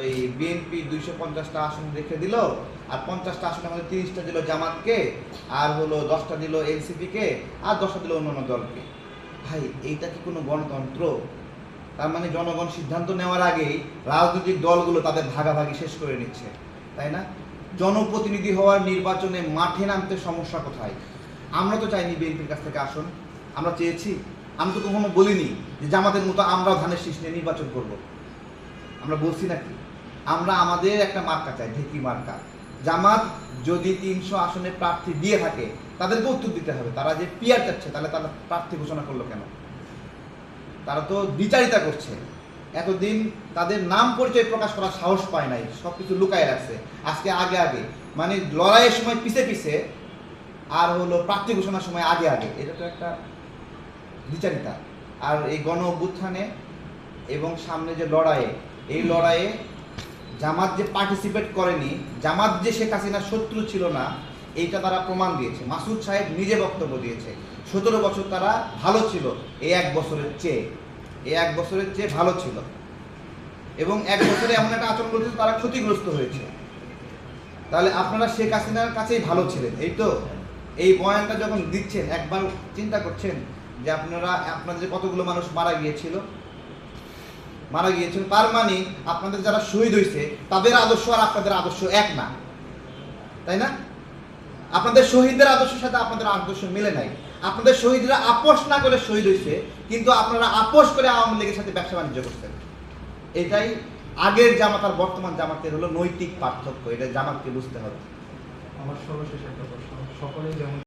ওই বিএনপি দুইশো পঞ্চাশটা আসন রেখে দিল, আর পঞ্চাশটা আসনের মধ্যে তিরিশটা দিল জামাতকে, আর হলো দশটা দিল এনসিপিকে আর দশটা দিল অন্য অন্য দলকে। ভাই, এইটা কি কোনো গণতন্ত্র? তার মানে জনগণ সিদ্ধান্ত নেওয়ার আগেই রাজনৈতিক দলগুলো তাদের ভাগাভাগি শেষ করে নিচ্ছে, তাই না? জনপ্রতিনিধি হওয়ার নির্বাচনে মাঠে নামতে সমস্যা কোথায়? আমরা তো চাইনি বিএনপির কাছ থেকে আসন, আমরা চেয়েছি। আমি তো কখনো বলিনি যে জামাতের মতো আমরাও ধানের শীষ নিয়ে নির্বাচন করব। আমরা বলছি নাকি? আমরা আমাদের একটা মার্কা চাই ঢেকি মার্কা। জামাত যদি তিনশো আসনে প্রার্থী দিয়ে থাকে, তাদেরকে উত্তর দিতে হবে। তারা যে পিয়ার চাচ্ছে, তাহলে তারা প্রার্থী ঘোষণা করল কেন? তারা তো বিচারিতা করছে। এতদিন তাদের নাম পরিচয় প্রকাশ করার সাহস পায় নাই সব কিছু লুকায় রাখছে। আজকে আগে আগে মানে লড়াইয়ের সময় পিছে পিছে, আর হলো প্রার্থী ঘোষণার সময় আগে আগে। এটা তো একটা বিচারিতা। আর এই গণ অভ্যুত্থানে এবং সামনে যে লড়াইয়ে এই লড়াইয়ে জামাত যে পার্টিসিপেট করেনি, জামাত যে শেখ হাসিনার শত্রু ছিল না, এইটা তারা প্রমাণ দিয়েছে। মাসুদ সাহেব নিজে বক্তব্য দিয়েছে, সতেরো বছর তারা ভালো ছিল, এই এক বছরের চেয়ে, এই এক বছরের চেয়ে ভালো ছিল। এবং এক বছরে এমন একটা আচরণ করেছে তারা ক্ষতিগ্রস্ত হয়েছে। তাহলে আপনারা শেখ হাসিনার কাছেই ভালো ছিলেন, এই তো? এই বয়ানটা যখন দিচ্ছেন, একবার চিন্তা করছেন যে আপনারা, আপনাদের কতগুলো মানুষ মারা গিয়েছিল? মারা গিয়েছিল তার মানে আপনাদের যারা শহীদ হয়েছে, তাদের আদর্শ আর আপনাদের আদর্শ এক না। তাই না? আপনাদের শহীদদের আদর্শের সাথে আপনাদের আদর্শ মিলে নাই। আপনাদের শহীদরা আপোষ না করে শহীদ হয়েছে, কিন্তু আপনারা আপোষ করে আওয়ামী লীগের সাথে ব্যবসা বাণিজ্য করছেন। এটাই আগের জামাত আর বর্তমান জামাতের হলো নৈতিক পার্থক্য। এটা জামাতকে বুঝতে হবে। আমার সর্বশেষ একটা প্রশ্ন। সকলেই যেমন